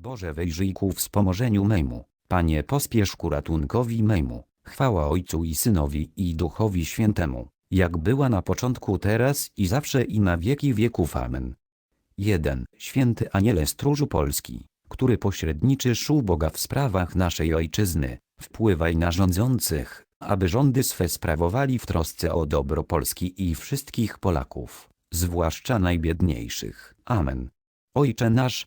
Boże wejrzyj ku wspomożeniu memu. Panie pospiesz ku ratunkowi memu. Chwała Ojcu i Synowi i Duchowi Świętemu, jak była na początku teraz i zawsze i na wieki wieków. Amen. 1. Święty Aniele Stróżu Polski, który pośredniczysz u Boga w sprawach naszej Ojczyzny, wpływaj na rządzących, aby rządy swe sprawowali w trosce o dobro Polski i wszystkich Polaków, zwłaszcza najbiedniejszych. Amen. Ojcze nasz,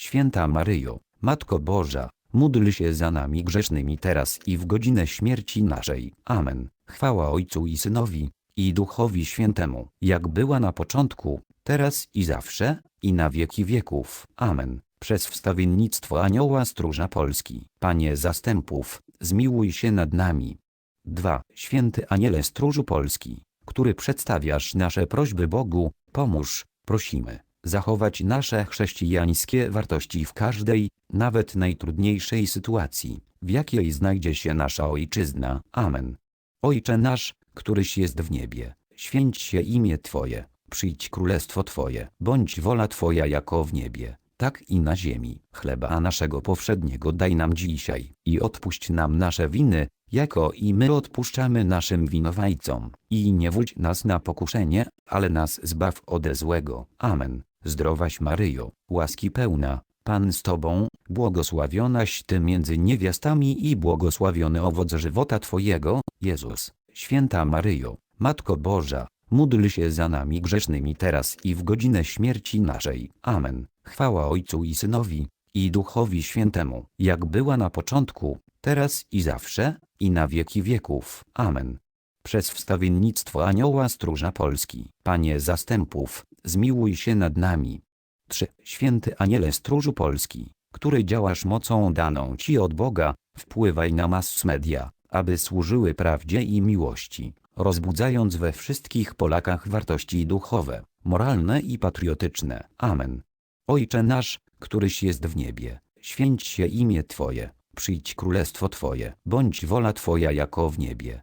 Święta Maryjo, Matko Boża, módl się za nami grzesznymi teraz i w godzinę śmierci naszej. Amen. Chwała Ojcu i Synowi, i Duchowi Świętemu, jak była na początku, teraz i zawsze, i na wieki wieków. Amen. Przez wstawiennictwo Anioła Stróża Polski, Panie zastępów, zmiłuj się nad nami. 2. Święty Aniele Stróżu Polski, który przedstawiasz nasze prośby Bogu, pomóż, prosimy, zachować nasze chrześcijańskie wartości w każdej, nawet najtrudniejszej sytuacji, w jakiej znajdzie się nasza Ojczyzna. Amen. Ojcze nasz, któryś jest w niebie, święć się imię Twoje, przyjdź królestwo Twoje, bądź wola Twoja jako w niebie, tak i na ziemi. Chleba naszego powszedniego daj nam dzisiaj i odpuść nam nasze winy, jako i my odpuszczamy naszym winowajcom. I nie wódź nas na pokuszenie, ale nas zbaw ode złego. Amen. Zdrowaś Maryjo, łaski pełna, Pan z Tobą, błogosławionaś Ty między niewiastami i błogosławiony owoc żywota Twojego, Jezus. Święta Maryjo, Matko Boża, módl się za nami grzesznymi teraz i w godzinę śmierci naszej. Amen. Chwała Ojcu i Synowi, i Duchowi Świętemu, jak była na początku, teraz i zawsze, i na wieki wieków. Amen. Przez wstawiennictwo Anioła Stróża Polski, Panie zastępów, zmiłuj się nad nami. 3. Święty Aniele Stróżu Polski, który działasz mocą daną Ci od Boga, wpływaj na mass media, aby służyły prawdzie i miłości, rozbudzając we wszystkich Polakach wartości duchowe, moralne i patriotyczne. Amen. Ojcze nasz, któryś jest w niebie, święć się imię Twoje, przyjdź królestwo Twoje, bądź wola Twoja jako w niebie,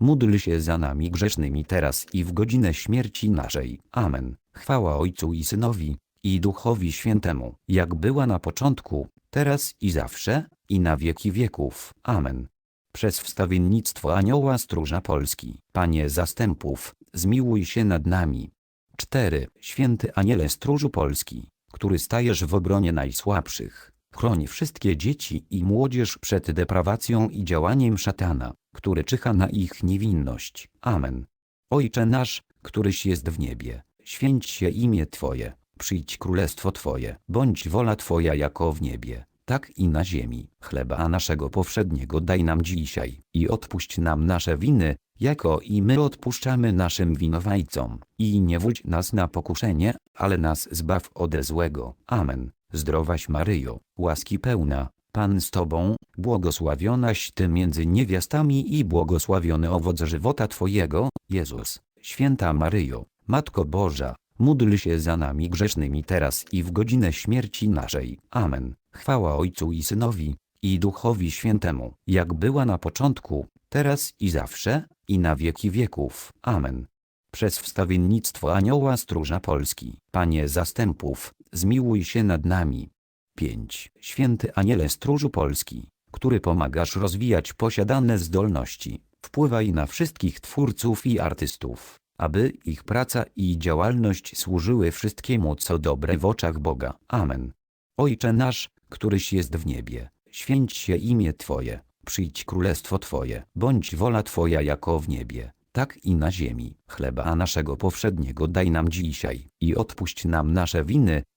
módl się za nami grzesznymi teraz i w godzinę śmierci naszej. Amen. Chwała Ojcu i Synowi, i Duchowi Świętemu, jak była na początku, teraz i zawsze, i na wieki wieków. Amen. Przez wstawiennictwo Anioła Stróża Polski, Panie zastępów, zmiłuj się nad nami. 4. Święty Aniele Stróżu Polski, który stajesz w obronie najsłabszych, chroń wszystkie dzieci i młodzież przed deprawacją i działaniem szatana, który czyha na ich niewinność. Amen. Ojcze nasz, któryś jest w niebie, święć się imię Twoje, przyjdź królestwo Twoje, bądź wola Twoja jako w niebie, tak i na ziemi. Chleba naszego powszedniego daj nam dzisiaj i odpuść nam nasze winy, jako i my odpuszczamy naszym winowajcom. I nie wódź nas na pokuszenie, ale nas zbaw ode złego. Amen. Zdrowaś Maryjo, łaski pełna, Pan z Tobą, błogosławionaś Ty między niewiastami i błogosławiony owoc żywota Twojego, Jezus. Święta Maryjo, Matko Boża, módl się za nami grzesznymi teraz i w godzinę śmierci naszej. Amen. Chwała Ojcu i Synowi, i Duchowi Świętemu, jak była na początku, teraz i zawsze, i na wieki wieków. Amen. Przez wstawiennictwo Anioła Stróża Polski, Panie zastępów, zmiłuj się nad nami. 5. Święty Aniele Stróżu Polski, który pomagasz rozwijać posiadane zdolności, wpływaj na wszystkich twórców i artystów, aby ich praca i działalność służyły wszystkiemu co dobre w oczach Boga. Amen. Ojcze nasz, któryś jest w niebie, święć się imię Twoje, Przyjdź królestwo Twoje, bądź wola Twoja jako w niebie, tak i na ziemi. Chleba naszego powszedniego daj nam dzisiaj i odpuść nam nasze winy,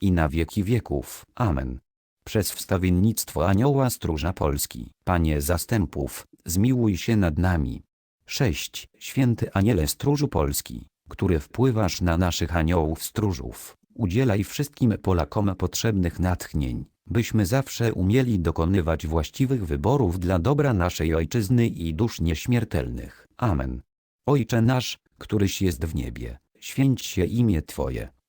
i na wieki wieków. Amen. Przez wstawiennictwo anioła stróża Polski, Panie zastępów, zmiłuj się nad nami. 6. Święty Aniele Stróżu Polski, który wpływasz na naszych aniołów stróżów, udzielaj wszystkim Polakom potrzebnych natchnień, byśmy zawsze umieli dokonywać właściwych wyborów dla dobra naszej Ojczyzny i dusz nieśmiertelnych. Amen. Ojcze nasz, któryś jest w niebie, święć się imię Twoje,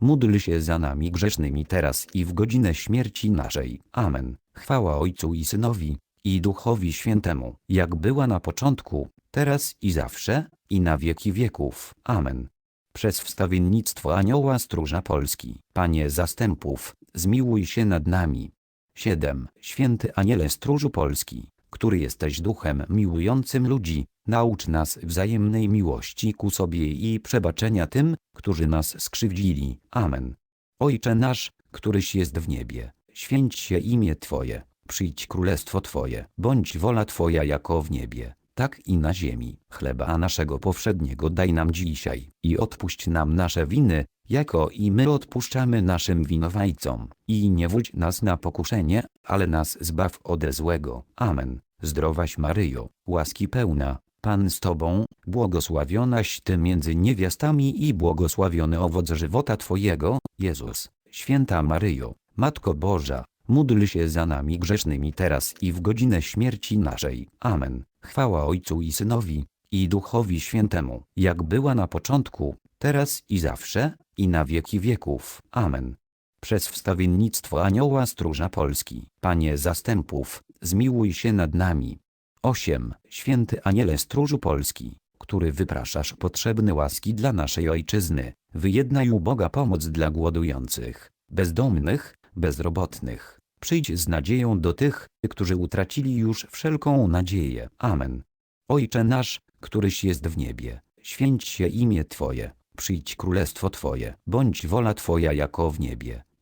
módl się za nami grzesznymi teraz i w godzinę śmierci naszej. Amen. Chwała Ojcu i Synowi, i Duchowi Świętemu, jak była na początku, teraz i zawsze, i na wieki wieków. Amen. Przez wstawiennictwo anioła stróża Polski, Panie zastępów, zmiłuj się nad nami. 7. Święty Aniele Stróżu Polski, który jesteś duchem miłującym ludzi, naucz nas wzajemnej miłości ku sobie i przebaczenia tym, którzy nas skrzywdzili. Amen. Ojcze nasz, któryś jest w niebie, święć się imię Twoje, przyjdź królestwo Twoje, bądź wola Twoja jako w niebie, tak i na ziemi. Chleba naszego powszedniego daj nam dzisiaj i odpuść nam nasze winy, jako i my odpuszczamy naszym winowajcom. I nie wódź nas na pokuszenie, ale nas zbaw ode złego. Amen. Zdrowaś Maryjo, łaski pełna, Pan z Tobą, błogosławionaś Ty między niewiastami i błogosławiony owoc żywota Twojego, Jezus. Święta Maryjo, Matko Boża, módl się za nami grzesznymi teraz i w godzinę śmierci naszej. Amen. Chwała Ojcu i Synowi, i Duchowi Świętemu, jak była na początku, teraz i zawsze, i na wieki wieków. Amen. Przez wstawiennictwo anioła stróża Polski, Panie zastępów, zmiłuj się nad nami. 8. Święty Aniele Stróżu Polski, który wypraszasz potrzebne łaski dla naszej Ojczyzny, wyjednaj u Boga pomoc dla głodujących, bezdomnych, bezrobotnych. Przyjdź z nadzieją do tych, którzy utracili już wszelką nadzieję. Amen. Ojcze nasz, któryś jest w niebie, święć się imię Twoje, przyjdź królestwo Twoje, bądź wola Twoja jako w niebie,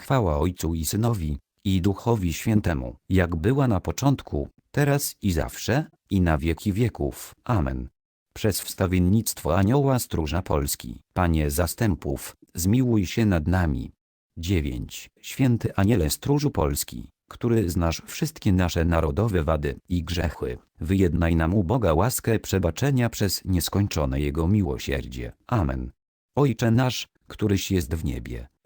Chwała Ojcu i Synowi, i Duchowi Świętemu, jak była na początku, teraz i zawsze, i na wieki wieków. Amen. Przez wstawiennictwo anioła stróża Polski, Panie zastępów, zmiłuj się nad nami. 9. Święty Aniele Stróżu Polski, który znasz wszystkie nasze narodowe wady i grzechy, wyjednaj nam u Boga łaskę przebaczenia przez nieskończone Jego miłosierdzie. Amen. Ojcze nasz, któryś jest w niebie,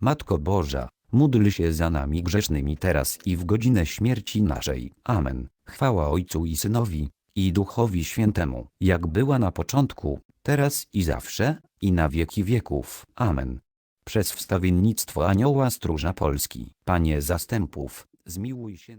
Matko Boża, módl się za nami grzesznymi teraz i w godzinę śmierci naszej. Amen. Chwała Ojcu i Synowi, i Duchowi Świętemu, jak była na początku, teraz i zawsze, i na wieki wieków. Amen. Przez wstawiennictwo Anioła Stróża Polski, Panie Zastępów, zmiłuj się.